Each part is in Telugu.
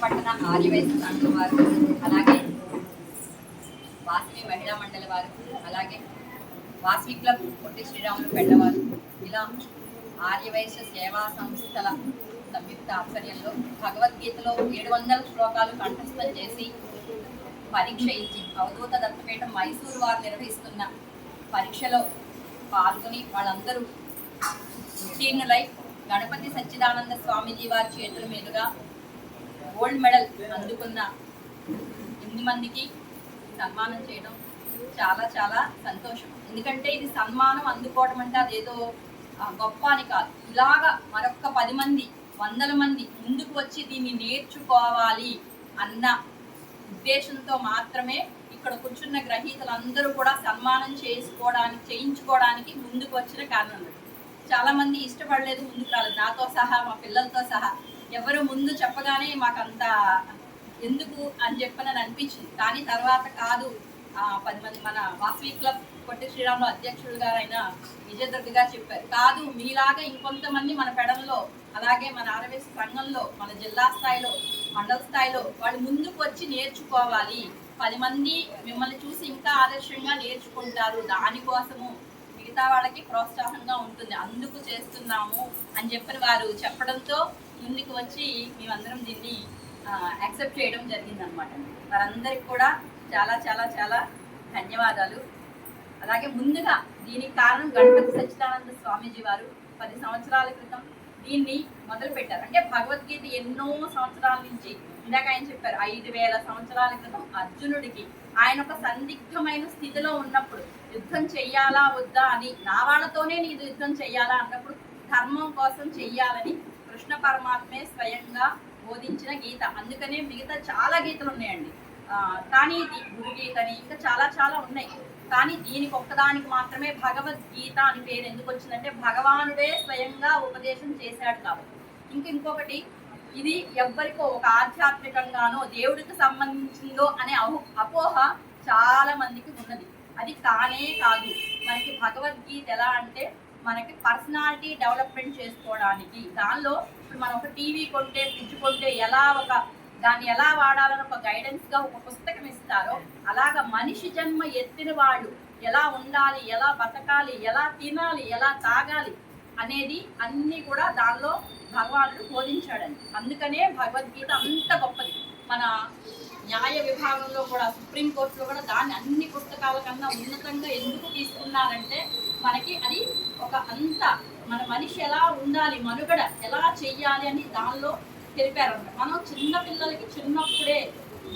పట్టణ ఆర్యవైశ్య సంఘం వారు అలాగే వాసవి మహిళా మండలి వారు అలాగే వాసవి క్లబ్ పొట్టి శ్రీరాములు పెద్దవారు ఇలా ఆర్యవైశ్య సేవా సంస్థల సంయుక్త ఆధ్వర్యంలో భగవద్గీతలో ఏడు వందల శ్లోకాలు కంఠస్థం చేసి పరీక్ష ఇచ్చి అవధూత దత్తపీఠం మైసూరు వారు నిర్వహిస్తున్న పరీక్షలో పాల్గొని వాళ్ళందరూ ఉత్తీర్ణులై గణపతి సచ్చిదానంద స్వామీజీ వారి చేతుల మీదుగా గోల్డ్ మెడల్ అందుకున్న ఎనిమిది మందికి సన్మానం చేయడం చాలా చాలా సంతోషం. ఎందుకంటే ఇది సన్మానం అందుకోవడం అంటే అదేదో ఆ, గొప్ప అని కాదు. ఇలాగా మరొక పది మంది వందల మంది ముందుకు వచ్చి దీన్ని నేర్చుకోవాలి అన్న ఉద్దేశంతో మాత్రమే ఇక్కడ కూర్చున్న గ్రహీతలందరూ కూడా సన్మానం చేసుకోవడానికి చేయించుకోవడానికి ముందుకు వచ్చిన కారణం చాలా మంది ఇష్టపడలేదు ముందుకు రాలేదు. నాతో సహా మా పిల్లలతో సహా ఎవరు ముందు చెప్పగానే మాకంత ఎందుకు అని చెప్పనని అనిపించింది. కానీ తర్వాత కాదు ఆ, పది మంది మన వాసవి క్లబ్ పొట్టి శ్రీరాములు అధ్యక్షుడు గారైన విజయదుర్గ గారు చెప్పారు. కాదు మీలాగా ఇంకొంతమంది మన పెడల్లో అలాగే మన ఆరవేశ సంఘంలో మన జిల్లా స్థాయిలో మండల స్థాయిలో వాళ్ళు ముందుకు వచ్చి నేర్చుకోవాలి. పది మంది మిమ్మల్ని చూసి ఇంకా ఆదర్శంగా నేర్చుకుంటారు. దానికోసము మిగతా వాళ్ళకి ప్రోత్సాహంగా ఉంటుంది. అందుకు చేస్తున్నాము అని చెప్పని వారు చెప్పడంతో ముందుకు వచ్చి మేమందరం దీన్ని యాక్సెప్ట్ చేయడం జరిగిందనమాట వారందరికి కూడా చాలా చాలా చాలా ధన్యవాదాలు. అలాగే ముందుగా దీనికి కారణం గణపతి సచ్చిదానంద స్వామీజీ వారు. పది సంవత్సరాల క్రితం దీన్ని మొదలు పెట్టారు. అంటే భగవద్గీత ఎన్నో సంవత్సరాల నుంచి ఇందాక ఆయన చెప్పారు ఐదు వేల సంవత్సరాల క్రితం అర్జునుడికి ఆయన ఒక సందిగ్ధమైన స్థితిలో ఉన్నప్పుడు యుద్ధం చెయ్యాలా వద్దా అని నా వాళ్ళతోనే నేను యుద్ధం చెయ్యాలా అన్నప్పుడు ధర్మం కోసం చెయ్యాలని కృష్ణ పరమాత్మే స్వయంగా బోధించిన గీత. అందుకనే మిగతా చాలా గీతలు ఉన్నాయండి. కానీ ఇది గురు గీతని ఇంకా చాలా చాలా ఉన్నాయి. కానీ దీనికి ఒక్కదానికి మాత్రమే భగవద్గీత అని పేరు ఎందుకు వచ్చిందంటే భగవానుడే స్వయంగా ఉపదేశం చేశాడు కాబట్టి. ఇంక ఇంకొకటి ఇది ఎవ్వరికో ఒక ఆధ్యాత్మికంగానో దేవుడికి సంబంధించిందో అనే అహో అపోహ చాలా మందికి ఉన్నది. అది కానే కాదు. మనకి భగవద్గీత ఎలా అంటే మనకి పర్సనాలిటీ డెవలప్మెంట్ చేసుకోవడానికి. దానిలో ఇప్పుడు మనం ఒక టీవీ కొంటే ఫ్రిడ్జ్ కొంటే ఎలా ఒక దాన్ని ఎలా వాడాలని ఒక గైడెన్స్గా ఒక పుస్తకం ఇస్తారో అలాగ మనిషి జన్మ ఎత్తిన వాళ్ళు ఎలా ఉండాలి ఎలా బతకాలి ఎలా తినాలి ఎలా తాగాలి అనేది అన్ని కూడా దానిలో భగవానుడు బోధించాడని అందుకనే భగవద్గీత అంత గొప్పది. మన న్యాయ విభాగంలో కూడా సుప్రీం కోర్టులో కూడా దాన్ని అన్ని పుస్తకాల కన్నా ఉన్నతంగా ఎందుకు తీసుకున్నారంటే మనకి అది ఒక అంత మన మనిషి ఎలా ఉండాలి మనుగడ ఎలా చెయ్యాలి అని దానిలో తెలిపారంట. మనం చిన్న పిల్లలకి చిన్నప్పుడే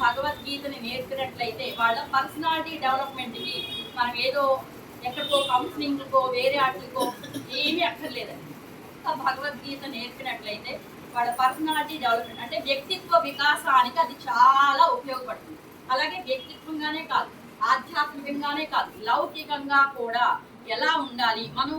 భగవద్గీతని నేర్పినట్లయితే వాళ్ళ పర్సనాలిటీ డెవలప్మెంట్కి మనం ఏదో ఎక్కడికో కౌన్సిలింగ్కో వేరే వాటికో ఏమీ అక్కర్లేదండి. ఆ భగవద్గీత నేర్పినట్లయితే వాళ్ళ పర్సనాలిటీ డెవలప్మెంట్ అంటే వ్యక్తిత్వ వికాసానికి అది చాలా ఉపయోగపడుతుంది. అలాగే వ్యక్తిత్వంగానే కాదు ఆధ్యాత్మికంగానే కాదు లౌకికంగా కూడా ఎలా ఉండాలి మనం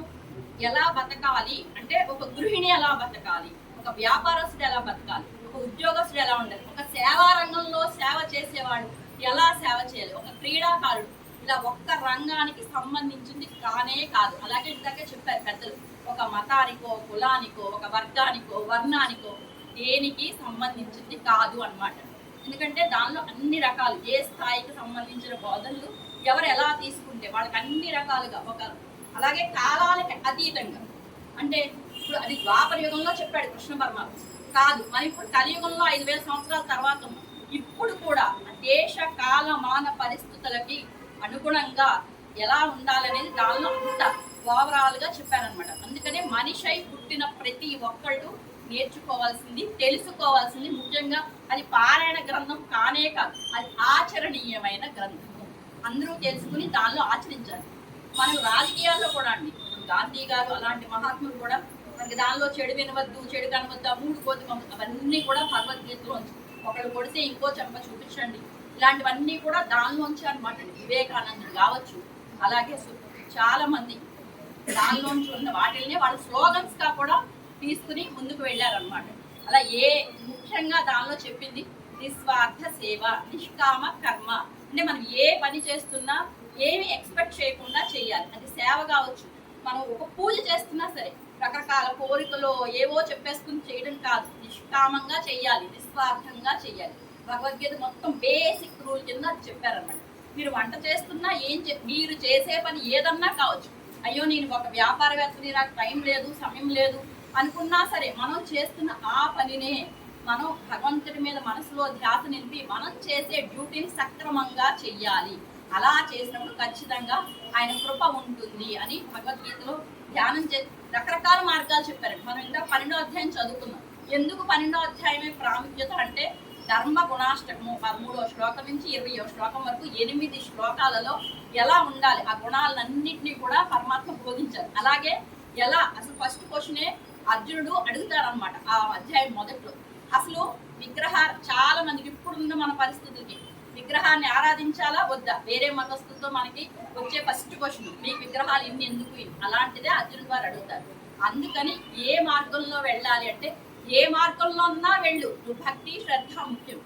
ఎలా బతకాలి అంటే ఒక గృహిణి ఎలా బతకాలి ఒక వ్యాపారస్తుడు ఎలా బతకాలి? ఒక ఉద్యోగస్తుడు ఎలా ఉండాలి? ఒక సేవా రంగంలో సేవ చేసేవాడు ఎలా సేవ చేయాలి? ఒక క్రీడాకారుడు ఇలా ఒక్క రంగానికి సంబంధించింది కానే కాదు. అలాగే ఇందాకే చెప్పారు పెద్దలు ఒక మతానికో కులానికో ఒక వర్గానికో వర్ణానికో దేనికి సంబంధించింది కాదు అన్నమాట. ఎందుకంటే దానిలో అన్ని రకాలు ఏ స్థాయికి సంబంధించిన బోధనలు ఎవరు ఎలా తీసుకుంటే వాళ్ళకి అన్ని రకాలుగా ఒక అలాగే కాలాలకి అతీతంగా. అంటే ఇప్పుడు అది ద్వాపర యుగంలో చెప్పాడు కృష్ణ పరమాత్మ కాదు మరి ఇప్పుడు కలియుగంలో ఐదు వేల సంవత్సరాల తర్వాత ఇప్పుడు కూడా దేశ కాల మాన పరిస్థితులకి అనుగుణంగా ఎలా ఉండాలనేది దానిలో అంత ఓవరాల్ చెప్పారనమాట అందుకనే మనిషి అయి పుట్టిన ప్రతి ఒక్కళ్ళు నేర్చుకోవాల్సింది తెలుసుకోవాల్సింది ముఖ్యంగా అది పారాయణ గ్రంథం కానే కాదు అది ఆచరణీయమైన గ్రంథం. అందరూ తెలుసుకుని దానిలో ఆచరించాలి. మనం రాజకీయాల్లో కూడా అండి గాంధీ గారు అలాంటి మహాత్ములు కూడా మనకి దానిలో చెడు వినవద్దు చెడు కనవద్దు మూడు కోతి అవన్నీ కూడా భగవద్గీతలో ఒకళ్ళు కొడితే ఇంకో చెంప చూపించండి. ఇలాంటివన్నీ కూడా దానిలోంచి అనమాట వివేకానందుడు కావచ్చు అలాగే చాలా మంది దానిలోంచి ఉన్న వాటిల్ని వాళ్ళ స్లోగన్స్గా కూడా తీసుకుని ముందుకు వెళ్ళారనమాట అలా ఏ ముఖ్యంగా దానిలో చెప్పింది? నిస్వార్థ సేవ నిష్కామ కర్మ. అంటే మనం ఏ పని చేస్తున్నా ఏమి ఎక్స్పెక్ట్ చేయకుండా చేయాలి. అది సేవ కావచ్చు మనం ఒక పూజ చేస్తున్నా సరే రకరకాల కోరికలు ఏవో చెప్పేసుకుని చేయడం కాదు. నిష్కామంగా చెయ్యాలి నిస్వార్థంగా చెయ్యాలి భగవద్గీత మొత్తం బేసిక్ రూల్ కింద అది చెప్పారన్నమాట. మీరు వంట చేస్తున్నా ఏం చే మీరు చేసే పని ఏదన్నా కావచ్చు. అయ్యో నేను ఒక వ్యాపారవేత్తని నాకు టైం లేదు సమయం లేదు అనుకున్నా సరే మనం చేస్తున్న ఆ పనినే మనం భగవంతుడి మీద మనసులో ధ్యాస నిలిపి మనం చేసే డ్యూటీని సక్రమంగా చెయ్యాలి. అలా చేసినప్పుడు ఖచ్చితంగా ఆయన కృప ఉంటుంది అని భగవద్గీతలో ధ్యానం చే రకరకాల మార్గాలు చెప్పారండి మనం ఇంకా పన్నెండో అధ్యాయం చదువుకున్నాం. ఎందుకు పన్నెండో అధ్యాయమే ప్రాముఖ్యత అంటే ధర్మ గుణాష్టకము పదమూడో శ్లోకం నుంచి ఇరవయో శ్లోకం వరకు ఎనిమిది శ్లోకాలలో ఎలా ఉండాలి? ఆ గుణాలన్నింటినీ కూడా పరమాత్మ బోధించారు. అలాగే ఎలా? అసలు ఫస్ట్ క్వశ్చనే అర్జునుడు అడుగుతారనమాట ఆ అధ్యాయం మొదట్లో. అసలు విగ్రహ చాలా మందికి ఇప్పుడున్న మన పరిస్థితి విగ్రహాన్ని ఆరాధించాలా? వద్దా? వేరే మతస్థులతో మనకి వచ్చే ఫస్ట్ క్వశ్చన్ మీకు విగ్రహాలు ఇన్ని ఎందుకు అలాంటిదే అర్జునుడు వారు అడుగుతారు. అందుకని ఏ మార్గంలో వెళ్ళాలి అంటే ఏ మార్గంలో ఉన్నా వెళ్ళు. నువ్వు భక్తి శ్రద్ధ ముఖ్యం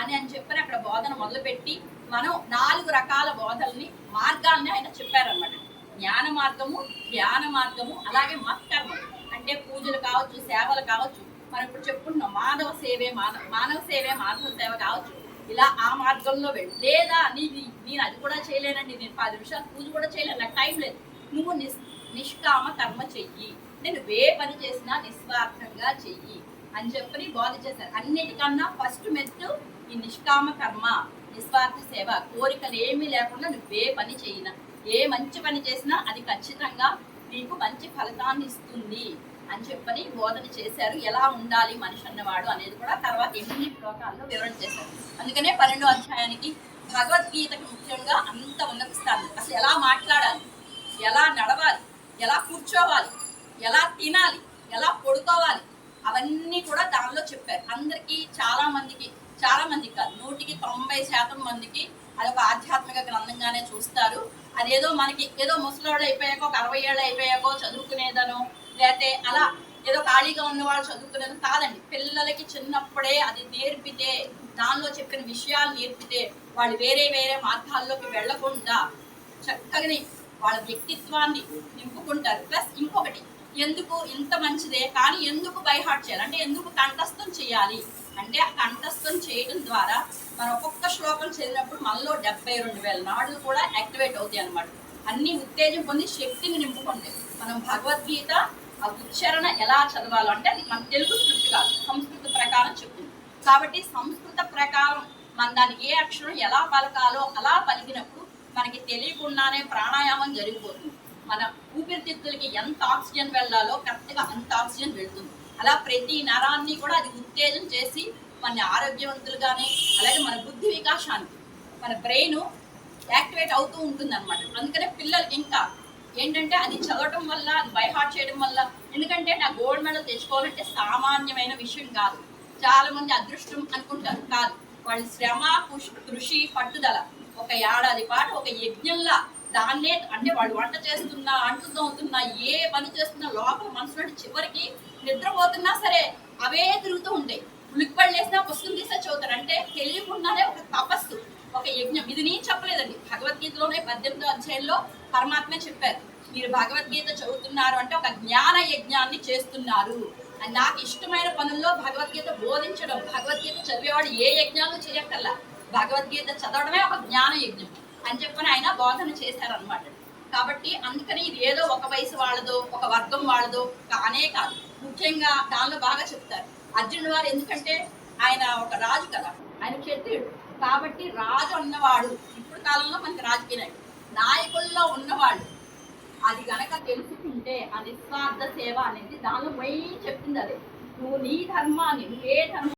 అని అని చెప్పని అక్కడ బోధన మొదలుపెట్టి మనం నాలుగు రకాల బోధల్ని మార్గాల్ని ఆయన చెప్పారనమాట జ్ఞాన మార్గము ధ్యాన మార్గము అలాగే మత్కర్మం అంటే పూజలు కావచ్చు సేవలు కావచ్చు. మనం ఇప్పుడు చెప్పుకుంటున్నాం మానవ సేవే మానవ మానవ సేవే మానవ సేవ కావచ్చు. ఇలా ఆ మార్గంలో వెళ్ళు. లేదా నీ నేను అది కూడా చేయలేనండి నేను పది నిమిషాలు పూజ కూడా చేయలేను నాకు టైం లేదు. నువ్వు నిస్ నిష్కామ కర్మ చెయ్యి. నేను వే పని చేసినా నిస్వార్థంగా చెయ్యి అని చెప్పని బోధ చేశారు. అన్నిటికన్నా ఫస్ట్ మెత్తు ఈ నిష్కామ కర్మ నిస్వార్థ సేవ కోరికలు ఏమీ లేకుండా నువ్వే పని చేయినా? ఏ మంచి పని చేసినా అది ఖచ్చితంగా నీకు మంచి ఫలితాన్ని ఇస్తుంది. అని చెప్పని బోధన చేశారు. ఎలా ఉండాలి మనిషి అన్నవాడు అనేది కూడా తర్వాత ఎన్ని శ్లోకాల్లో వివరణ చేశారు. అందుకనే పన్నెండో అధ్యాయానికి భగవద్గీతకు ముఖ్యంగా అంత ఉన్నత స్థానం అసలు ఎలా మాట్లాడాలి? ఎలా నడవాలి? ఎలా కూర్చోవాలి? ఎలా తినాలి? ఎలా పడుకోవాలి? అవన్నీ కూడా దానిలో చెప్పారు. అందరికీ చాలా మందికి చాలా మందికి కాదు నూటికి తొంభై శాతం మందికి అదొక ఆధ్యాత్మిక గ్రంథంగానే చూస్తారు. అదేదో మనకి ఏదో ముసలోళ్ళు అయిపోయాకో ఒక అరవై ఏళ్ళు అయిపోయాకో చదువుకునేదనో లేకపోతే అలా ఏదో ఖాళీగా ఉన్న వాళ్ళు చదువుకునేది కాదండి. పిల్లలకి చిన్నప్పుడే అది నేర్పితే దానిలో చెప్పిన విషయాలు నేర్పితే వాళ్ళు వేరే వేరే మార్గాల్లోకి వెళ్ళకుండా చక్కగా వాళ్ళ వ్యక్తిత్వాన్ని నింపుకుంటారు. ప్లస్ ఇంకొకటి ఎందుకు ఇంత మంచిదే? కానీ ఎందుకు బైహార్ట్ చేయాలి? అంటే ఎందుకు కంఠస్థం చేయాలి? అంటే ఆ కంఠస్థం చేయడం ద్వారా మనం ఒక్కొక్క శ్లోకం చదివినప్పుడు మనలో డెబ్బై రెండు వేల నాడులు కూడా యాక్టివేట్ అవుతాయి అన్నమాట. అన్ని ఉత్తేజం పొంది శక్తిని నింపుకుంటాయి. మనం భగవద్గీత ఆ ఉచ్చారణ ఎలా చదవాలో అంటే అది మన తెలుగు స్క్రిప్ట్ కాదు సంస్కృత ప్రకారం చెప్తుంది. కాబట్టి సంస్కృత ప్రకారం మన దాని ఏ అక్షరం ఎలా పలకాలో అలా పలికినప్పుడు మనకి తెలియకుండానే ప్రాణాయామం జరిగిపోతుంది. మన ఊపిరితిత్తులకి ఎంత ఆక్సిజన్ వెళ్ళాలో కరెక్ట్గా అంత ఆక్సిజన్ వెళ్తుంది. అలా ప్రతి నరాన్ని కూడా అది ఉత్తేజం చేసి మన ఆరోగ్యవంతులుగానే అలాగే మన బుద్ధి వికాసానికి మన బ్రెయిన్ యాక్టివేట్ అవుతూ ఉంటుంది అనమాట అందుకనే పిల్లలకి ఇంకా ఏంటంటే అది చదవటం వల్ల అది బై హార్ట్ చేయడం వల్ల. ఎందుకంటే నా గోల్డ్ మెడల్ తెచ్చుకోవాలంటే సామాన్యమైన విషయం కాదు. చాలా మంది అదృష్టం అనుకుంటారు. కాదు. వాళ్ళ శ్రమ కృషి కృషి పట్టుదల ఒక ఏడాది పాటు ఒక యజ్ఞంలా దాన్నే అంటే వాళ్ళు వంట చేస్తున్నా అంటుతోతున్నా ఏ పని చేస్తున్నా లోపల మనసులో చివరికి నిద్రపోతున్నా సరే అవే తిరుగుతూ ఉంటాయి. ఉలిక్పడి లేసినా పుస్తకం తీసే చదువుతారు. అంటే తెలియకుండానే ఒక తపస్సు ఒక యజ్ఞం. ఇది నేను చెప్పలేదండి. భగవద్గీతలోనే పద్దెనిమిదో అధ్యాయంలో పరమాత్మే చెప్పారు. మీరు భగవద్గీత చదువుతున్నారు అంటే ఒక జ్ఞాన యజ్ఞాన్ని చేస్తున్నారు. అని నాకు ఇష్టమైన పనుల్లో భగవద్గీత బోధించడం భగవద్గీత చదివేవాడు ఏ యజ్ఞాలు చేయక్కర్లా. భగవద్గీత చదవడమే ఒక జ్ఞాన యజ్ఞం అని చెప్పని ఆయన బోధన చేశారనమాట కాబట్టి అందుకని ఇది ఏదో ఒక వయసు వాళ్ళదో ఒక వర్గం వాళ్ళదో కానే కాదు. ముఖ్యంగా దానిలో బాగా చెప్తారు. అర్జునుడు వారు ఎందుకంటే ఆయన ఒక రాజు కదా. ఆయన క్షత్రియుడు. కాబట్టి రాజు అన్నవాడు. ఇప్పుడు కాలంలో మనకి రాజకీయ నాయకుల్లో ఉన్నవాళ్ళు అది గనక తెలుసుకుంటే ఆ నిస్వార్థ సేవ అనేది దానిలో మెయిన్ చెప్తుంది అది. నువ్వు నీ ధర్మాన్ని నువ్వు ఏ ధర్మం